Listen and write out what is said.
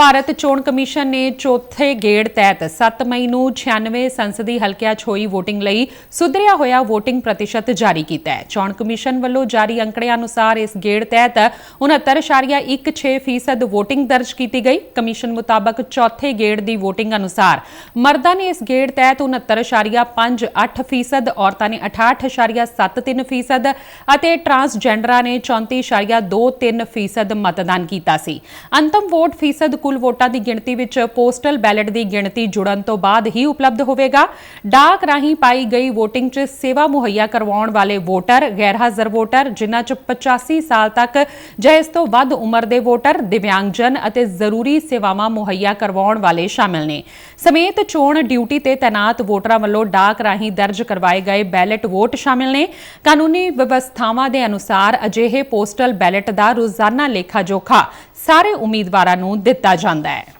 ਭਾਰਤ ਚੋਣ ਕਮਿਸ਼ਨ ਨੇ ਚੌਥੇ ਗੇੜ ਤਹਿਤ 7 ਮਈ ਨੂੰ 96 ਸੰਸਦੀ ਹਲਕਿਆਂ 'ਚ ਹੋਈ VOTING ਲਈ ਸੁਧਰਿਆ ਹੋਇਆ VOTING ਪ੍ਰਤੀਸ਼ਤ ਜਾਰੀ ਕੀਤਾ ਹੈ। ਚੋਣ ਕਮਿਸ਼ਨ ਵੱਲੋਂ ਜਾਰੀ ਅੰਕੜਿਆਂ ਅਨੁਸਾਰ ਇਸ ਗੇੜ ਤਹਿਤ 69.16% VOTING ਦਰਜ ਕੀਤੀ ਗਈ। ਕਮਿਸ਼ਨ ਮੁਤਾਬਕ ਚੌਥੇ ਗੇੜ ਦੀ VOTING ਅਨੁਸਾਰ ਮਰਦਾਂ ਨੇ ਇਸ ਗੇੜ ਤਹਿਤ 69.58% ਔਰਤਾਂ ਨੇ 68.73% ਅਤੇ ਟਰਾਂਸਜੈਂਡਰਾਂ ਨੇ 34.23% ਮਤਦਾਨ ਕੀਤਾ ਸੀ। ਅੰਤਮ ਵੋਟ ਫੀਸਦ ਕੁੱਲ ਵੋਟਾਂ ਦੀ ਗਿਣਤੀ ਵਿੱਚ ਪੋਸਟਲ ਬੈਲਟ ਦੀ ਗਿਣਤੀ ਜੁੜਨ ਤੋਂ ਬਾਅਦ ਹੀ ਉਪਲਬਧ ਹੋਵੇਗਾ। ਡਾਕ ਰਾਹੀਂ ਪਾਈ ਗਈ VOTING 'ਚ ਸੇਵਾ ਮੁਹੱਈਆ ਕਰਵਾਉਣ ਵਾਲੇ ਵੋਟਰ ਗੈਰ ਹਾਜ਼ਰ ਵੋਟਰ, ਜਿਨ੍ਹਾਂ 'ਚ 85 ਸਾਲ ਤੱਕ ਜਾਂ ਇਸ ਤੋਂ ਵੱਧ ਉਮਰ ਦੇ ਵੋਟਰ, ਦਿਵਿਆਂਗਜਨ ਅਤੇ ਜ਼ਰੂਰੀ ਸੇਵਾਵਾਂ ਮੁਹੱਈਆ ਕਰਵਾਉਣ ਵਾਲੇ ਸ਼ਾਮਲ ਨੇ। ਸਮੇਤ ਚੋਣ ਡਿਊਟੀ ਤੇ ਤੈਨਾਤ ਵੋਟਰਾਂ ਵੱਲੋਂ ਡਾਕ ਰਾਹੀਂ ਦਰਜ ਕਰਵਾਏ ਗਏ ਬੈਲਟ ਵੋਟ ਸ਼ਾਮਿਲ ਨੇ। ਕਾਨੂੰਨੀ ਵਿਵਸਥਾਵਾਂ ਦੇ ਅਨੁਸਾਰ ਅਜਿਹੇ ਪੋਸਟਲ ਬੈਲਟ ਦਾ ਰੋਜ਼ਾਨਾ ਲੇਖਾ ਜੋਖਾ ਸਾਰੇ ਉਮੀਦਵਾਰਾਂ ਨੂੰ ਦਿੱਤਾ ਜਾਂਦਾ ਹੈ।